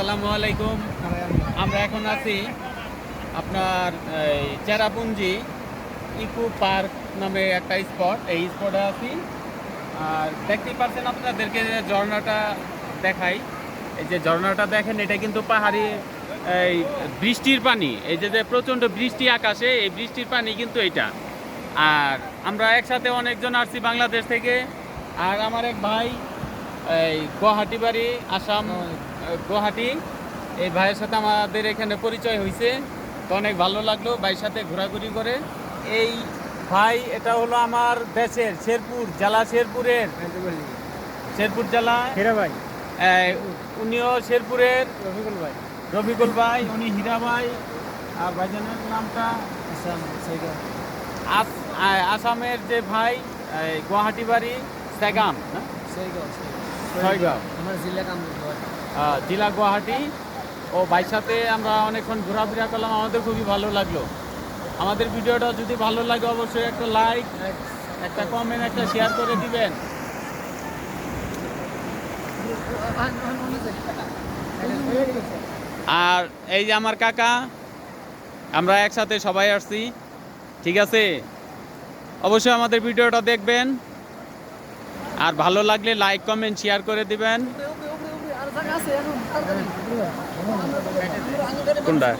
আসসালামু আলাইকুম। আমরা এখন আছি আপনার চেরাপুঞ্জি ইকো পার্ক নামে একটা স্পট। এই স্পটে আছি। আর দেখতেই পাচ্ছেন আপনাদেরকে ঝর্ণাটা দেখাই। এই যে ঝর্ণাটা দেখেন, এটা কিন্তু পাহাড়ি, এই বৃষ্টির পানি। এই যে যে প্রচণ্ড বৃষ্টি আকাশে, এই বৃষ্টির পানি কিন্তু এটা আর আমরা একসাথে অনেকজন আসছি বাংলাদেশ থেকে। আর আমার এক ভাই, এই গুয়াহাটি বাড়ি আসাম গুয়াহাটি। এই ভাইয়ের সাথে আমাদের এখানে পরিচয় হয়েছে তো অনেক ভালো লাগল ভাইয়ের সাথে ঘোরাঘুরি করে। এই ভাই এটা হলো আমার দেশের শেরপুর জেলা শেরপুরের। শেরপুর জেলা। হীরা ভাই। উনিও শেরপুরের। রফিকুল ভাই। রফিকুল ভাই উনি হীরা ভাই। আর ভাইজানের নামটা? আসাম আস- আসামের যে ভাই গুয়াহাটি বাড়ি সেগাম? সাইকেল আমার জেলা কাম আহ, জেলা গুয়াহাটি ও সাথে আমরা অনেকক্ষণ ঘোরাফেরা করলাম। আমাদের খুবই ভালো লাগল। আমাদের ভিডিওটা যদি ভালো লাগে অবশ্যই একটা লাইক, একটা কমেন্ট একটা শেয়ার করে দিবেন। আর এই যে আমার কাকা, আমরা একসাথে সবাই আসছি। ঠিক আছে? অবশ্যই আমাদের ভিডিওটা দেখবেন। আর ভালো লাগলে লাইক কমেন্ট শেয়ার করে দিবেন। কোনটা?